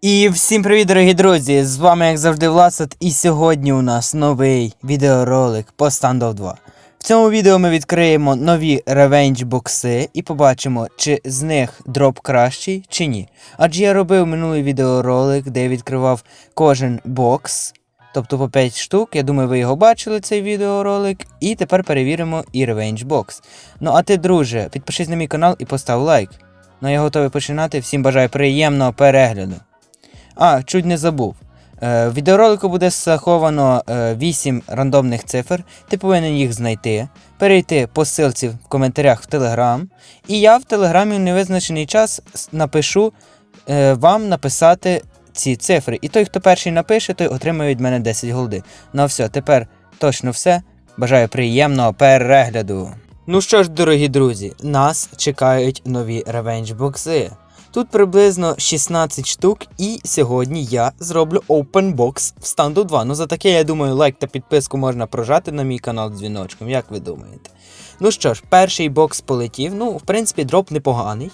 І всім привіт, дорогі друзі! З вами, як завжди, Власот, і сьогодні у нас новий відеоролик по Standoff 2. В цьому відео ми відкриємо нові ревенж бокси і побачимо, чи з них дроп кращий, чи ні. Адже я робив минулий відеоролик, де я відкривав кожен бокс, тобто по 5 штук. Я думаю, ви його бачили, цей відеоролик. І тепер перевіримо і ревенж бокс. Ну а ти, друже, підпишись на мій канал і постав лайк. Ну я готовий починати. Всім бажаю приємного перегляду. А, чуть не забув. Е, в відеоролику буде заховано е, 8 рандомних цифр. Ти повинен їх знайти, перейти по ссылці в коментарях в Телеграм. І я в Телеграмі в невизначений час напишу е, вам написати ці цифри. І той, хто перший напише, той отримає від мене 10 голди. Ну все, тепер точно все. Бажаю приємного перегляду. Ну що ж, дорогі друзі, нас чекають нові ревенж бокси. Тут приблизно 16 штук, і сьогодні я зроблю open box в станду 2. Ну за таке, я думаю, лайк та підписку можна прожати на мій канал дзвіночком, як ви думаєте? Ну що ж, перший бокс полетів. Ну, в принципі, дроп непоганий.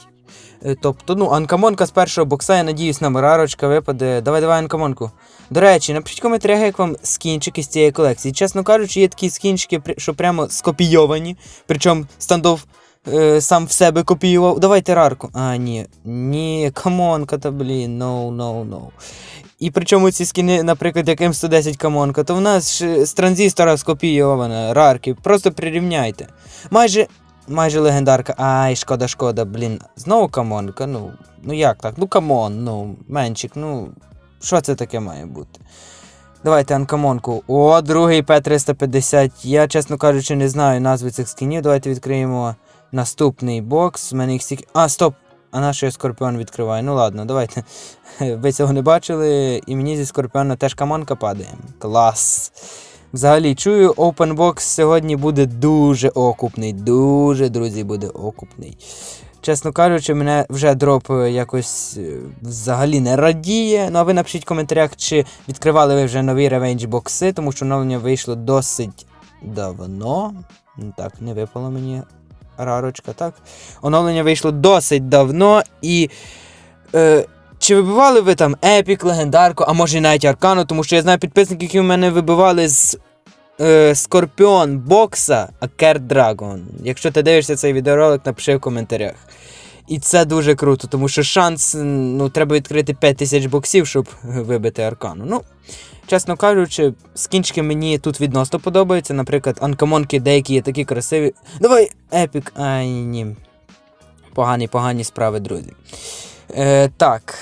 Е, Тобто, ну, анкамонка з першого бокса, я надіюсь, нам рарочка випаде. Давай, давай, анкамонку. До речі, напишіть в коментарях, як вам скінчики з цієї колекції. Чесно кажучи, є такі скінчики, що прямо скопійовані. Причому стандов е, сам в себе копіював. Давайте рарку. А, ні. Ні, камонка, та блін, no, no, no. І причому ці скіни, наприклад, як М110 камонка, то в нас ж з транзистора скопійована, рарки. Просто прирівняйте. Майже. Майже легендарка. Ай, шкода, шкода, блін. Знову камонка. Ну, ну як так? Ну камон, ну, менчик, ну. Що це таке має бути? Давайте анкамонку. О, другий П350. Я, чесно кажучи, не знаю назви цих скінів. Давайте відкриємо наступний бокс. У мене їх стільки. А, стоп! А на що скорпіон відкриваю? Ну ладно, давайте. Ви цього не бачили, і мені зі скорпіона теж камонка падає. Клас. Взагалі, чую, Box сьогодні буде дуже окупний. Дуже, друзі, буде окупний. Чесно кажучи, мене вже дроп е, якось е, взагалі не радіє. Ну а ви напишіть в коментарях, чи відкривали ви вже нові ревенж бокси, тому що оновлення вийшло досить давно. Так, не випало мені рарочка, так. Оновлення вийшло досить давно і. Е, чи вибивали ви там епік, легендарку, а може і навіть аркану, тому що я знаю підписників, які в мене вибивали з е, Скорпіон бокса, а Керт Драгон. Якщо ти дивишся цей відеоролик, напиши в коментарях. І це дуже круто, тому що шанс, ну, треба відкрити 5000 боксів, щоб вибити аркану. Ну, чесно кажучи, скінчики мені тут відносно подобаються. Наприклад, анкамонки деякі є такі красиві. Давай, епік. Ай, ні. Погані, погані справи, друзі. Е, так,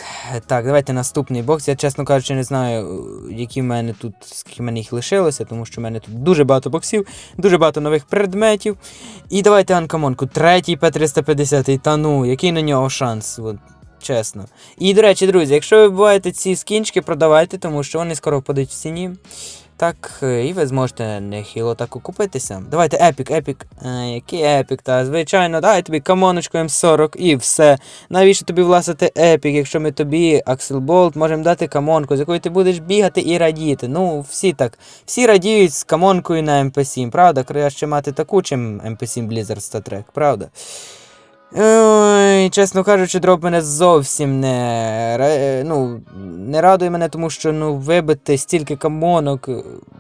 так, давайте наступний бокс. Я, чесно кажучи, не знаю, які в мене тут, скільки в мене їх лишилося, тому що в мене тут дуже багато боксів, дуже багато нових предметів. І давайте анкамонку. Третій П350. Та ну, який на нього шанс? От, чесно. І, до речі, друзі, якщо ви буваєте ці скінчики, продавайте, тому що вони скоро впадуть в ціні. Так, е, і ви зможете нехило так окупитися. Давайте епік, епік. А, який епік, та звичайно, дай тобі камоночку М40 і все. Навіщо тобі власити епік, якщо ми тобі, Аксел Болт, можемо дати камонку, з якою ти будеш бігати і радіти. Ну, всі так. Всі радіють з камонкою на МП7, правда? Краще мати таку, чим МП7 Blizzard Star Trek, правда? Ой, чесно кажучи, дроп мене зовсім не, ну, не радує мене, тому що ну, вибити стільки камонок.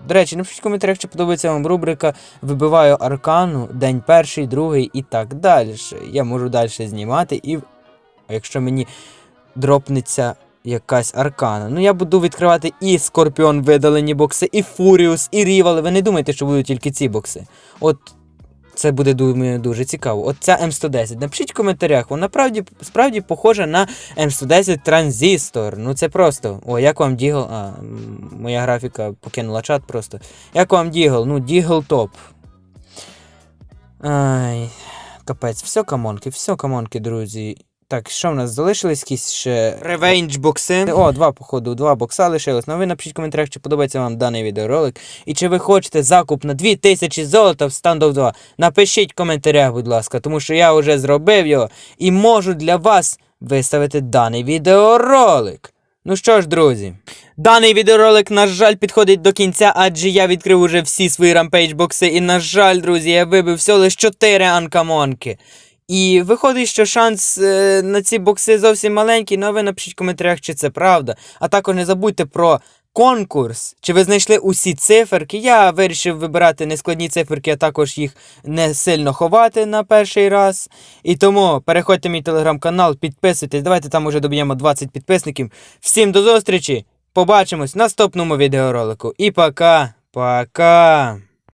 До речі, напишіть в коментарях, чи подобається вам рубрика Вибиваю аркану, день перший, другий і так далі. Я можу далі знімати, і якщо мені дропнеться якась аркана. Ну я буду відкривати і Скорпіон видалені бокси, і Фуріус, і Рівал. Ви не думайте, що будуть тільки ці бокси. От це буде думаю, дуже цікаво. От ця М110. Напишіть в коментарях, вона правді, справді похожа на М110 транзистор. Ну це просто. О, як вам Дігл. А, моя графіка покинула чат просто. Як вам Дігл? Ну, Дігл топ. Ай, капець, все камонки, все камонки, друзі. Так, що в нас залишились якісь ще ревенж бокси? О, два, походу, два бокса лишилось. Ну ви напишіть в коментарях, чи подобається вам даний відеоролик. І чи ви хочете закуп на 2000 золота в Standoff 2. Напишіть в коментарях, будь ласка, тому що я вже зробив його і можу для вас виставити даний відеоролик. Ну що ж, друзі, даний відеоролик, на жаль, підходить до кінця, адже я відкрив уже всі свої рампейдж бокси. І, на жаль, друзі, я вибив всього лише 4 анкамонки. І виходить, що шанс е, на ці бокси зовсім маленький, ну а ви напишіть в коментарях, чи це правда. А також не забудьте про конкурс. Чи ви знайшли усі циферки? Я вирішив вибирати нескладні циферки, а також їх не сильно ховати на перший раз. І тому переходьте в мій телеграм-канал, підписуйтесь. Давайте там уже доб'ємо 20 підписників. Всім до зустрічі! Побачимось в наступному відеоролику. І пока, пока.